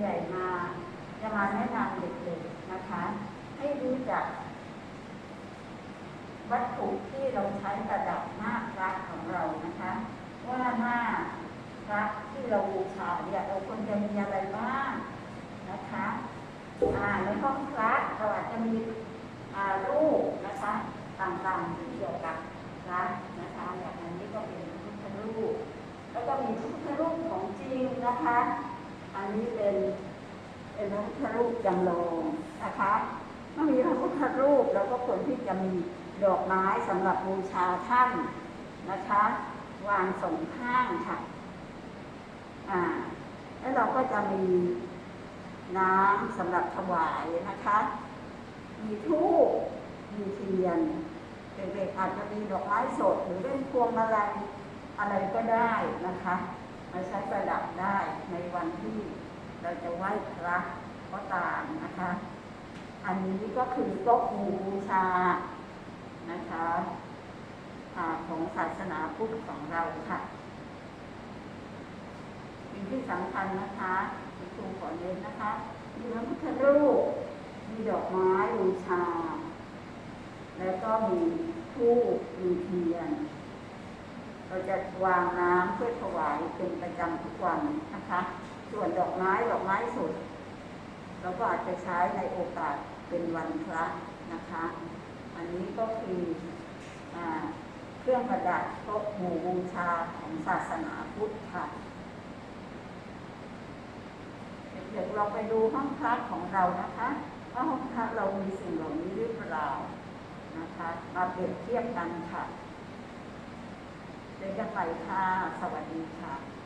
ใหญ่มาจะมาแนะนำเด็กๆนะคะ ให้รู้จัก วัตถุที่เราใช้ประดับหน้าพระของเรานะคะ ว่าหน้าพระที่เราบูชาเนี่ยเราควรจะมีอะไรบ้างนะคะอ่าในห้องพระเราอาจจะมีอ่ารูปนะคะต่างๆที่เกี่ยวกับพระนะคะอย่างอันนี้ก็เป็นพุทธรูปแล้วก็มีพุทธรูปของจริงนะคะ อันนี้เป็นเป็นพระพุทธรูปจำลองนะคะเมื่อมีพระพุทธรูปเราก็ควรที่จะมีดอกไม้สำหรับบูชาท่านนะคะ วางสองข้างค่ะอ่าแล้วเราก็จะมีน้ำสำหรับถวายนะคะ มีทูบมีเทียนเด็กๆอาจจะมีดอกไม้สดหรือเล่นพวงมาลัยอะไรก็ได้นะคะมาใช้ประดับได้ วันที่เราจะไหว้พระก็ตามนะคะ อันนี้ก็คือโต๊ะหมู่บูชานะคะอาของศาสนาพุทธของเราค่ะสิ่งที่สำคัญนะคะคุณครูขอเน้นนะคะมีพระพุทธรูปมีดอกไม้บูชา แล้วก็มีทูบมีเทียน เราจะวางน้ำเพื่อถวายเป็นประจำทุกวันนะคะ ส่วนดอกไม้ดอกไม้สดเราก็อาจจะใช้ในโอกาสเป็นวันพระนะคะ อันนี้ก็คืออเครื่องประดับโต๊ะหมู่บูชาของศาสนาพุทธค่ะเด็กๆเราไปดูห้องพระของเรานะคะว่าห้องพระเรามีสิ่งเหล่านี้หรือเปล่านะคะมาเปรียบเทียบกันค่ะ เดี๋ยวจะไปค่ะ สวัสดีค่ะ